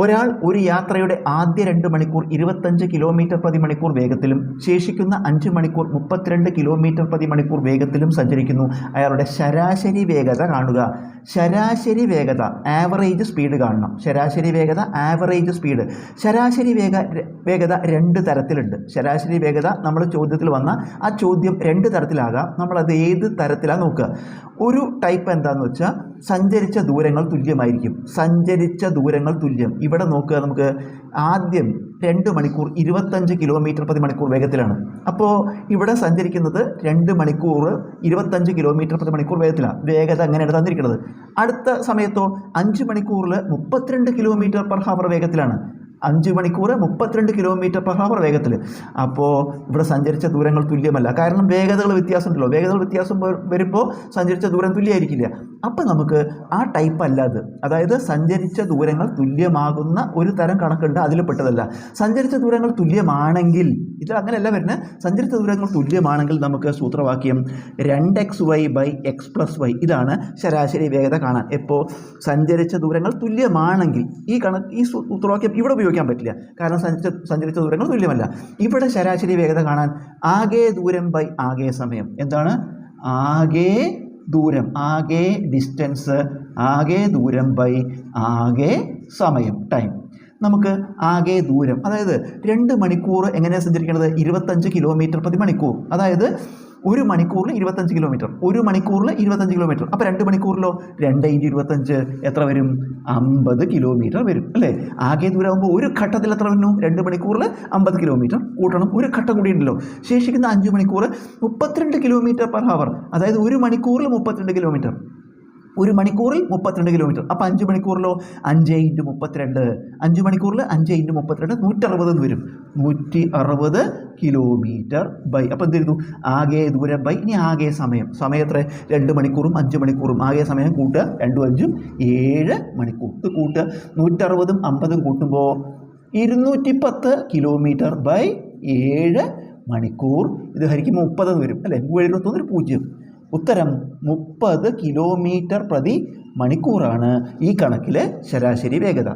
ഒരാൾ ഒരു യാത്രയുടെ ആദ്യ രണ്ട് മണിക്കൂർ ഇരുപത്തഞ്ച് കിലോമീറ്റർ പ്രതി മണിക്കൂർ വേഗത്തിലും ശേഷിക്കുന്ന അഞ്ച് മണിക്കൂർ മുപ്പത്തിരണ്ട് കിലോമീറ്റർ പ്രതി മണിക്കൂർ വേഗത്തിലും സഞ്ചരിക്കുന്നു. അയാളുടെ ശരാശരി വേഗത കാണുക. ശരാശരി വേഗത ആവറേജ് സ്പീഡ് കാണണം. ശരാശരി വേഗത ആവറേജ് സ്പീഡ് ശരാശരി വേഗ വേഗത രണ്ട് തരത്തിലുണ്ട്. ശരാശരി വേഗത നമ്മൾ ചോദ്യത്തിൽ വന്ന ആ ചോദ്യം രണ്ട് തരത്തിലാകാം. നമ്മളത് ഏത് തരത്തിലാണ് നോക്കുക? ഒരു ടൈപ്പ് എന്താണെന്ന് വെച്ചാൽ സഞ്ചരിച്ച ദൂരങ്ങൾ തുല്യമായിരിക്കും. സഞ്ചരിച്ച ദൂരങ്ങൾ തുല്യം. ഇവിടെ നോക്കുക നമുക്ക്. ആദ്യം രണ്ട് മണിക്കൂർ ഇരുപത്തഞ്ച് കിലോമീറ്റർ പ്രതി മണിക്കൂർ വേഗത്തിലാണ്. അപ്പോൾ ഇവിടെ സഞ്ചരിക്കുന്നത് രണ്ട് മണിക്കൂർ ഇരുപത്തഞ്ച് കിലോമീറ്റർ പ്രതി മണിക്കൂർ വേഗത്തിലാണ് വേഗത അങ്ങനെയാണ് തന്നിരിക്കുന്നത്. അടുത്ത സമയത്തോ അഞ്ച് മണിക്കൂറിൽ മുപ്പത്തിരണ്ട് കിലോമീറ്റർ പെർ ഹവർ വേഗത്തിലാണ്. അഞ്ച് മണിക്കൂർ മുപ്പത്തിരണ്ട് കിലോമീറ്റർ പെർ ഹവർ വേഗത്തിൽ അപ്പോൾ ഇവിടെ സഞ്ചരിച്ച ദൂരങ്ങൾ തുല്യമല്ല. കാരണം വേഗതകൾ വ്യത്യാസമുണ്ടല്ലോ. വേഗതകൾ വ്യത്യാസം വരുമ്പോൾ സഞ്ചരിച്ച ദൂരം തുല്യമായിരിക്കില്ല അപ്പം നമുക്ക് ആ ടൈപ്പ് അല്ല അത് അതായത് സഞ്ചരിച്ച ദൂരങ്ങൾ തുല്യമാകുന്ന ഒരു തരം കണക്കുണ്ട് അതിൽ പെട്ടതല്ല. സഞ്ചരിച്ച ദൂരങ്ങൾ തുല്യമാണെങ്കിൽ ഇത് അങ്ങനെയല്ല വരുന്നത് സഞ്ചരിച്ച ദൂരങ്ങൾ തുല്യമാണെങ്കിൽ നമുക്ക് സൂത്രവാക്യം രണ്ട് X Y by X plus Y ഇതാണ് ശരാശരി വേഗത കാണാൻ. എപ്പോൾ സഞ്ചരിച്ച ദൂരങ്ങൾ തുല്യമാണെങ്കിൽ ഈ കണക്ക് ഈ സൂത്രവാക്യം ഇവിടെ ഉപയോഗിക്കാൻ പറ്റില്ല. കാരണം സഞ്ചരിച്ച സഞ്ചരിച്ച ദൂരങ്ങൾ തുല്യമല്ല. ഇവിടെ ശരാശരി വേഗത കാണാൻ ആകെ ദൂരം ബൈ ആകെ സമയം. എന്താണ്? ആകെ ദൂരം ആകെ ഡിസ്റ്റൻസ് ആകെ ദൂരം ബൈ ആകെ സമയം ടൈം നമുക്ക് ആകെ ദൂരം. അതായത് രണ്ട് മണിക്കൂർ എങ്ങനെയാണ് സഞ്ചരിക്കുന്നത് ഇരുപത്തഞ്ച് കിലോമീറ്റർ പ്രതി മണിക്കൂർ അതായത് ഒരു മണിക്കൂറിൽ ഇരുപത്തഞ്ച് കിലോമീറ്റർ. ഒരു മണിക്കൂറിൽ ഇരുപത്തഞ്ച് കിലോമീറ്റർ. അപ്പോൾ രണ്ട് മണിക്കൂറിലോ? രണ്ട് ഇന്റു ഇരുപത്തഞ്ച് എത്ര വരും? അമ്പത് കിലോമീറ്റർ വരും. അല്ലേ? ആകെ ദൂരമാകുമ്പോൾ ഒരു ഘട്ടത്തിൽ എത്ര വരുന്നു രണ്ട് മണിക്കൂറിൽ അമ്പത് കിലോമീറ്റർ കൂട്ടണം. ഒരു ഘട്ടം കൂടി ഉണ്ടല്ലോ. ശേഷിക്കുന്ന അഞ്ച് മണിക്കൂർ മുപ്പത്തിരണ്ട് കിലോമീറ്റർ പെർ ഹവർ. അതായത് ഒരു മണിക്കൂറിൽ മുപ്പത്തിരണ്ട് കിലോമീറ്റർ. ഒരു മണിക്കൂറിൽ മുപ്പത്തിരണ്ട് കിലോമീറ്റർ അപ്പോൾ അഞ്ച് മണിക്കൂറിലോ? അഞ്ച് ഇന്റു മുപ്പത്തിരണ്ട്. അഞ്ച് മണിക്കൂറിൽ അഞ്ച് ഇന്റു മുപ്പത്തിരണ്ട് നൂറ്ററുപത് എന്ന് വരും. നൂറ്റി അറുപത് കിലോമീറ്റർ ബൈ അപ്പോൾ എന്ത് ചെയ്തു ആകെ ദൂരം ബൈ ഇനി ആകെ സമയം. സമയം എത്ര? രണ്ട് മണിക്കൂറും അഞ്ച് മണിക്കൂറും. ആകെ സമയം കൂട്ടുക. രണ്ടും അഞ്ചും ഏഴ് മണിക്കൂർ. ഇത് കൂട്ടുക. നൂറ്ററുപതും അമ്പതും കൂട്ടുമ്പോൾ ഇരുന്നൂറ്റി പത്ത് കിലോമീറ്റർ ബൈ ഏഴ് മണിക്കൂർ. ഇത് ഹരിക്കുമ്പോൾ മുപ്പതെന്ന് വരും. അല്ലേ? ഒരു പൂജ്യം. ഉത്തരം മുപ്പത് കിലോമീറ്റർ പ്രതി മണിക്കൂറാണ്. ഈ കണക്കിലെ ശരാശരി വേഗത.